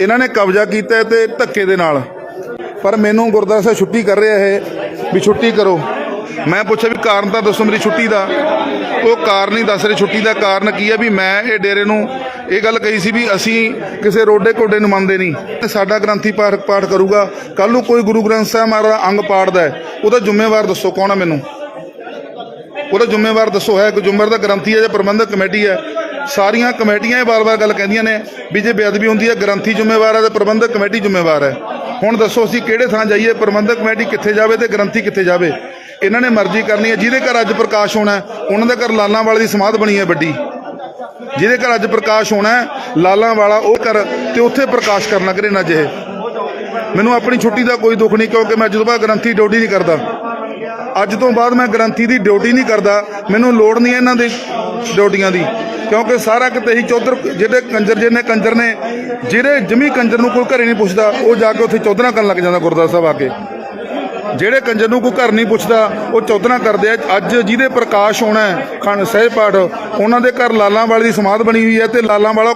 ਇਹਨਾਂ ਨੇ ਕਬਜ਼ਾ ਕੀਤਾ ਹੈ ਤੇ ਧੱਕੇ ਦੇ ਨਾਲ। ਪਰ ਮੈਨੂੰ ਗੁਰਦੁਆਰਾ ਸਾਹਿਬ ਛੁੱਟੀ ਕਰ ਰਿਹਾ ਇਹ, ਵੀ ਛੁੱਟੀ ਕਰੋ। ਮੈਂ ਪੁੱਛਿਆ ਵੀ ਕਾਰਨ ਤਾਂ ਦੱਸੋ ਮੇਰੀ ਛੁੱਟੀ ਦਾ। ਉਹ ਕਾਰਨ ਹੀ ਦੱਸ ਰਹੇ, ਛੁੱਟੀ ਦਾ ਕਾਰਨ ਕੀ ਹੈ ਵੀ ਮੈਂ ਇਹ ਡੇਰੇ ਨੂੰ ਇਹ ਗੱਲ ਕਹੀ ਸੀ ਵੀ ਅਸੀਂ ਕਿਸੇ ਰੋਡੇ ਕੋਡੇ ਨੂੰ ਮੰਨਦੇ ਨਹੀਂ। ਸਾਡਾ ਗ੍ਰੰਥੀ ਪਾਠ ਪਾਠ ਕਰੂਗਾ। ਕੱਲ ਨੂੰ ਕੋਈ ਗੁਰੂ ਗ੍ਰੰਥ ਸਾਹਿਬ ਮਹਾਰਾਜ ਦਾ ਅੰਗ ਪਾੜਦਾ ਹੈ, ਉਹਦਾ ਜ਼ਿੰਮੇਵਾਰ ਦੱਸੋ ਕੌਣ ਹੈ ਮੈਨੂੰ? ਉਹਦਾ ਜ਼ਿੰਮੇਵਾਰ ਦੱਸੋ, ਹੈ ਕਿ ਜ਼ਿੰਮੇਵਾਰ ਦਾ ਗ੍ਰੰਥੀ ਹੈ ਜਾਂ ਪ੍ਰਬੰਧਕ ਕਮੇਟੀ ਹੈ? ਸਾਰੀਆਂ ਕਮੇਟੀਆਂ ਇਹ ਵਾਰ-ਵਾਰ ਗੱਲ ਕਹਿੰਦੀਆਂ ਨੇ ਵੀ ਜੇ ਬੇਅਦਬੀ ਹੁੰਦੀ ਹੈ, ਗ੍ਰੰਥੀ ਜ਼ਿੰਮੇਵਾਰ ਹੈ ਤੇ ਪ੍ਰਬੰਧਕ ਕਮੇਟੀ ਜ਼ਿੰਮੇਵਾਰ ਹੈ। ਹੁਣ ਦੱਸੋ, ਅਸੀਂ ਕਿਹੜੇ ਥਾਂ ਜਾਈਏ? ਪ੍ਰਬੰਧਕ ਕਮੇਟੀ ਕਿੱਥੇ ਜਾਵੇ ਤੇ ਗ੍ਰੰਥੀ ਕਿੱਥੇ ਜਾਵੇ? ਇਹਨਾਂ ਨੇ ਮਰਜ਼ੀ ਕਰਨੀ ਹੈ। ਜਿਹਦੇ ਘਰ ਅੱਜ ਪ੍ਰਕਾਸ਼ ਹੋਣਾ ਉਹਨਾਂ ਦੇ ਘਰ ਲਾਲਾਂ ਵਾਲੇ ਦੀ ਸਮਾਧ ਬਣੀ ਹੈ ਵੱਡੀ। ਜਿਹਦੇ ਘਰ ਅੱਜ ਪ੍ਰਕਾਸ਼ ਹੋਣਾ ਲਾਲਾਂ ਵਾਲਾ ਉਹ ਘਰ ਤੇ ਉੱਥੇ ਪ੍ਰਕਾਸ਼ ਕਰਨ ਲੱਗ ਰਹੇ ਨੇ ਅੱਜ ਮੈਨੂੰ ਆਪਣੀ ਛੁੱਟੀ ਦਾ ਕੋਈ ਦੁੱਖ ਨਹੀਂ, ਕਿਉਂਕਿ ਮੈਂ ਅੱਜ ਤੋਂ ਬਾਅਦ ਗ੍ਰੰਥੀ ਡਿਊਟੀ ਨਹੀਂ ਕਰਦਾ। ਅੱਜ ਤੋਂ ਬਾਅਦ ਮੈਂ ਗ੍ਰੰਥੀ ਦੀ ਡਿਊਟੀ ਨਹੀਂ ਕਰਦਾ। ਮੈਨੂੰ ਲੋੜ ਨਹੀਂ ਹੈ ਇਹਨਾਂ ਦੀ ਡਿਊਟੀਆਂ ਦੀ। ਕਿਉਂਕਿ ਸਾਰਾ ਕਿਤੇ ਹੀ ਚੌਧਰ ਜਿਹੜੇ ਕੰਜਰ ਜਿਹਨੇ ਕੰਜਰ ਨੇ, ਜਿਹੜੇ ਜਮੀ ਕੰਜਰ ਨੂੰ ਕੋਈ ਘਰੇ ਨਹੀਂ ਪੁੱਛਦਾ, ਉਹ ਜਾ ਕੇ ਉੱਥੇ ਚੌਧਰਾ ਕਰਨ ਲੱਗ ਜਾਂਦਾ ਗੁਰਦੁਆਰਾ ਸਾਹਿਬ ਆ ਕੇ। ਜਿਹੜੇ ਕੰਜਰ ਨੂੰ ਕੋਈ ਘਰ ਨਹੀਂ ਪੁੱਛਦਾ, ਉਹ ਚੌਧਰਾ ਕਰਦੇ ਆ। ਅੱਜ ਜਿਹਦੇ ਪ੍ਰਕਾਸ਼ ਹੋਣਾ ਹੈ, ਖੰਡ ਸਹਿਜ ਪਾਠ, ਉਹਨਾਂ ਦੇ ਘਰ ਲਾਲਾਂ ਵਾਲੀ ਦੀ ਸਮਾਧ ਬਣੀ ਹੋਈ ਹੈ ਤੇ ਲਾਲਾਂ ਵਾਲਾ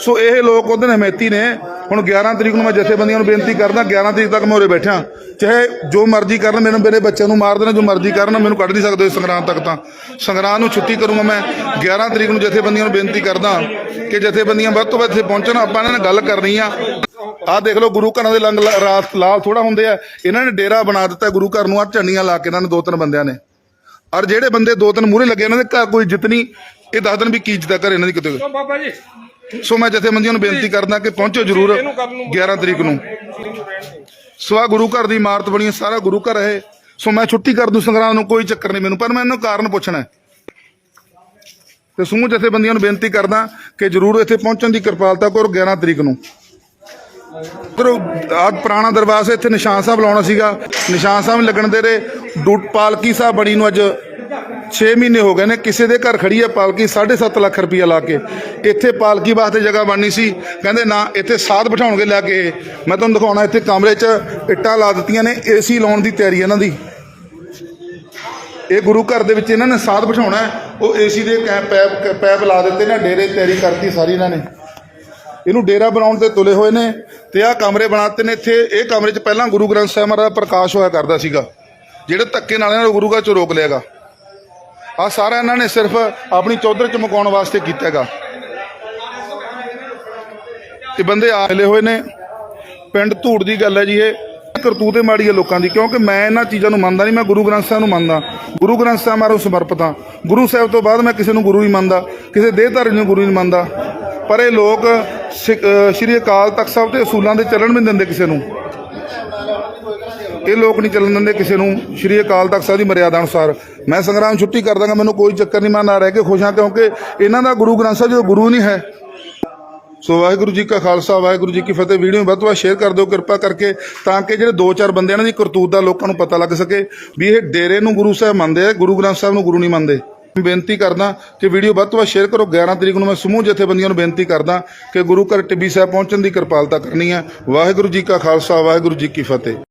ਸੋ ਇਹ ਲੋਕ ਉਹਦੇ ਹਮੇਤੀ ਨੇ। ਹੁਣ 11 ਤਰੀਕ ਨੂੰ ਮੈਂ ਜਥੇਬੰਦੀਆਂ ਨੂੰ ਬੇਨਤੀ ਕਰਦਾ 11 ਤਰੀਕ ਤੱਕ ਮੈਂ ਉਰੇ ਬੈਠਾ ਚਾਹੇ ਜੋ ਮਰਜ਼ੀ ਕਰਨ, ਮੈਨੂੰ ਮੇਰੇ ਬੱਚਿਆਂ ਨੂੰ ਮਾਰ ਦੇਣਾ, ਜੋ ਮਰਜ਼ੀ ਕਰਨ, ਮੈਨੂੰ ਕੱਢ ਨਹੀਂ ਸਕਦੇ ਇਸ ਸੰਗਰਾਮ ਤੱਕ ਤਾਂ। ਸੰਗਰਾਂਦ ਨੂੰ ਛੁੱਟੀ ਕਰੂੰਗਾ ਮੈਂ। 11 ਤਰੀਕ ਨੂੰ ਜਥੇਬੰਦੀਆਂ ਨੂੰ ਬੇਨਤੀ ਕਰਦਾ ਕਿ ਜਥੇਬੰਦੀਆਂ ਵੱਧ ਤੋਂ ਵੱਧ ਇੱਥੇ ਪਹੁੰਚਣ, ਆਪਾਂ ਇਹਨਾਂ ਨਾਲ ਗੱਲ ਕਰਨੀ ਆ। ਆਹ ਦੇਖ ਲਓ, ਗੁਰੂ ਘਰਾਂ ਦੇ ਲੰਗ ਰਾਤ ਲਾਲ ਥੋੜਾ ਹੁੰਦੇ ਆ। ਇਹਨਾਂ ਨੇ ਡੇਰਾ ਬਣਾ ਦਿੱਤਾ ਗੁਰੂ ਘਰ ਨੂੰ, ਆ ਝੰਡੀਆਂ ਲਾ ਕੇ ਇਹਨਾਂ ਨੇ ਦੋ ਤਿੰਨ ਬੰਦਿਆਂ ਨੇ। ਔਰ ਜਿਹੜੇ ਬੰਦੇ ਦੋ ਤਿੰਨ ਮੂਹਰੇ ਲੱਗੇ, ਇਹਨਾਂ ਦੇ ਘਰ ਕੋਈ ਇੱਜ਼ਤ ਨਹੀਂ। ਇਹ ਦੱਸ ਦੇਣ ਵੀ ਕੀ ਇੱਜ਼ਤ ਹੈ ਘਰ ਇਹਨਾਂ ਦੀ ਕਿਤੇ। ਬਾਬਾ ਜੀ ਸੋ ਮੈਂ ਜਥੇਬੰਦੀਆਂ ਨੂੰ ਬੇਨਤੀ ਕਰਦਾ ਕਿ ਪਹੁੰਚੋ ਜਰੂਰ 11 ਤਰੀਕ ਨੂੰ। ਸੋ ਆਹ ਗੁਰੂ ਘਰ ਦੀ ਇਮਾਰਤ ਬਣੀ ਹੈ ਸਾਰਾ ਗੁਰੂ ਘਰ ਹੈ। ਸੋ ਮੈਂ ਛੁੱਟੀ ਕਰ ਦੂੰ ਸੰਗਰਾਮ ਨੂੰ ਕੋਈ ਚੱਕਰ ਨਹੀਂ ਮੈਨੂੰ ਪਰ ਮੈਂ ਇਹਨੂੰ ਕਾਰਨ ਪੁੱਛਣਾ ਹੈ। ਤੇ ਸਮੂਹ ਜਥੇਬੰਦੀਆਂ ਨੂੰ ਬੇਨਤੀ ਕਰਦਾ ਕਿ ਜਰੂਰ ਇੱਥੇ ਪਹੁੰਚਣ ਦੀ ਕਿਰਪਾਲਤਾ ਕਰੋ 11 ਤਰੀਕ ਨੂੰ। ਉਧਰੋਂ ਆ ਪੁਰਾਣਾ ਦਰਬਾਰ ਸੀ ਇੱਥੇ ਨਿਸ਼ਾਨ ਸਾਹਿਬ ਲਾਉਣਾ ਸੀਗਾ। ਨਿਸ਼ਾਨ ਸਾਹਿਬ ਲੱਗਣ ਦੇ ਰੇ ਡੂਟ ਪਾਲਕੀ ਸਾਹਿਬ ਬਣੀ ਨੂੰ ਅੱਜ 6 ਮਹੀਨੇ ਹੋ ਗਏ ਨੇ ਕਿਸੇ ਦੇ ਘਰ ਖੜੀ ਹੈ ਪਾਲਕੀ 7.5 ਲੱਖ ਰੁਪਈਆ ਲਾ ਕੇ। ਇੱਥੇ ਪਾਲਕੀ ਵਾਸਤੇ ਜਗ੍ਹਾ ਬਣਨੀ ਸੀ। ਕਹਿੰਦੇ ਨਾ ਇੱਥੇ ਸਾਧ ਬਿਠਾਉਣਗੇ ਲੈ ਕੇ। ਮੈਂ ਤੁਹਾਨੂੰ ਦਿਖਾਉਣਾ ਇੱਥੇ ਕਮਰੇ 'ਚ ਇੱਟਾਂ ਲਾ ਦਿੱਤੀਆਂ ਨੇ ਏਸੀ ਲਾਉਣ ਦੀ ਤਿਆਰੀ ਇਹਨਾਂ ਦੀ। ਇਹ ਗੁਰੂ ਘਰ ਦੇ ਵਿੱਚ ਇਹਨਾਂ ਨੇ ਸਾਧ ਬਿਠਾਉਣਾ ਹੈ, ਉਹ ਏਸੀ ਦੇ ਕੈ- ਪੈਪ ਪੈਪ ਲਾ ਦਿੱਤੇ ਨੇ ਡੇਰੇ ਦੀ ਤਿਆਰੀ ਕਰਤੀ ਸਾਰੀ ਇਹਨਾਂ ਨੇ। ਇਹਨੂੰ ਡੇਰਾ ਬਣਾਉਣ ਤੇ ਤੁਲੇ ਹੋਏ ਨੇ ਤੇ ਆਹ ਕਮਰੇ ਬਣਾਤੇ ਨੇ ਇੱਥੇ। ਇਹ ਕਮਰੇ 'ਚ ਪਹਿਲਾਂ ਗੁਰੂ ਗ੍ਰੰਥ ਸਾਹਿਬ ਮਹਾਰਾਜ ਦਾ ਪ੍ਰਕਾਸ਼ ਹੋਇਆ ਕਰਦਾ ਸੀਗਾ। ਜਿਹੜੇ ਧੱਕੇ ਨਾਲ ਇਹਨਾਂ ਨੂੰ ਗੁਰੂ ਘਰ 'ਚੋਂ ਰੋਕ ਲਿਆਗਾ ਆ ਸਾਰਾ ਇਹਨਾਂ ਨੇ ਸਿਰਫ ਆਪਣੀ ਚੌਧਰ ਚਮਕਾਉਣ ਵਾਸਤੇ ਕੀਤਾ ਹੈਗਾ ਇਹ ਬੰਦੇ ਆਲੇ ਹੋਏ ਨੇ। ਪਿੰਡ ਧੂੜ ਦੀ ਗੱਲ ਹੈ ਜੀ ਇਹ। ਕਰਤੂਤੇ ਮਾੜੀ ਹੈ ਲੋਕਾਂ ਦੀ, ਕਿਉਂਕਿ ਮੈਂ ਇਹਨਾਂ ਚੀਜ਼ਾਂ ਨੂੰ ਮੰਨਦਾ ਨਹੀਂ, ਮੈਂ ਗੁਰੂ ਗ੍ਰੰਥ ਸਾਹਿਬ ਨੂੰ ਮੰਨਦਾ। ਗੁਰੂ ਗ੍ਰੰਥ ਸਾਹਿਬ ਮਾਰੂ ਸਮਰਪਿਤ ਹਾਂ। ਗੁਰੂ ਸਾਹਿਬ ਤੋਂ ਬਾਅਦ ਮੈਂ ਕਿਸੇ ਨੂੰ ਗੁਰੂ ਨਹੀਂ ਮੰਨਦਾ, ਕਿਸੇ ਦੇਹਧਾਰੀ ਨੂੰ ਗੁਰੂ ਨਹੀਂ ਮੰਨਦਾ। ਪਰ ਇਹ ਲੋਕ ਸਿੱਖ- ਸ਼੍ਰੀ ਅਕਾਲ ਤਖਤ ਸਾਹਿਬ ਦੇ ਅਸੂਲਾਂ ਦੇ ਚੱਲਣ ਵੀ ਦਿੰਦੇ ਕਿਸੇ ਨੂੰ। ਇਹ ਲੋਕ ਨਹੀਂ ਚੱਲਣ ਦਿੰਦੇ ਕਿਸੇ ਨੂੰ। ਸ਼੍ਰੀ ਅਕਾਲ ਤਖਤ ਸਾਹਿਬ ਦੀ ਮਰਿਆਦਾ ਅਨੁਸਾਰ। ਮੈਂ ਸੰਗਰਾਮ ਛੁੱਟੀ ਕਰ ਦਾਂਗਾ, ਮੈਨੂੰ ਕੋਈ ਚੱਕਰ ਨਹੀਂ, ਮੈਂ ਨਾ ਰਹਿ ਕੇ ਖੁਸ਼ ਹਾਂ, ਕਿਉਂਕਿ ਇਹਨਾਂ ਦਾ ਗੁਰੂ ਗ੍ਰੰਥ ਸਾਹਿਬ ਜੋ ਗੁਰੂ ਨਹੀਂ ਹੈ। ਸੋ ਵਾਹਿਗੁਰੂ ਜੀ ਕਾ ਖਾਲਸਾ, ਵਾਹਿਗੁਰੂ ਜੀ ਕੀ ਫਤਿਹ। ਵੀਡੀਓ ਵੱਧ ਤੋਂ ਵੱਧ ਸ਼ੇਅਰ ਕਰ ਦਿਓ, ਕਿਰਪਾ ਕਰਕੇ, ਤਾਂ ਕਿ ਜਿਹੜੇ ਦੋ ਚਾਰ ਬੰਦੇ ਇਹਨਾਂ ਦੀ ਕਰਤੂਤ ਦਾ ਲੋਕਾਂ ਨੂੰ ਪਤਾ ਲੱਗ ਸਕੇ ਵੀ ਇਹ ਡੇਰੇ ਨੂੰ ਗੁਰੂ ਸਾਹਿਬ ਮੰਨਦੇ ਆ, ਗੁਰੂ ਗ੍ਰੰਥ ਸਾਹਿਬ ਨੂੰ ਗੁਰੂ ਨਹੀਂ ਮੰਨਦੇ। ਬੇਨਤੀ ਕਰਦਾ ਕਿ ਵੀਡੀਓ ਵੱਧ ਤੋਂ ਵੱਧ ਸ਼ੇਅਰ ਕਰੋ। 11 ਤਰੀਕ ਨੂੰ ਮੈਂ ਸਮੂਹ ਜਥੇਬੰਦੀਆਂ ਨੂੰ ਬੇਨਤੀ ਕਰਦਾ ਕਿ ਗੁਰੂ ਘਰ ਟਿੱਬੀ ਸਾਹਿਬ ਪਹੁੰਚਣ ਦੀ ਕਿਰਪਾਲਤਾ ਕਰਨੀ ਹੈ ਵਾਹਿਗੁਰੂ ਜੀ ਕਾ ਖਾਲਸਾ, ਵਾਹਿਗੁਰੂ ਜੀ ਕੀ ਫਤਿਹ।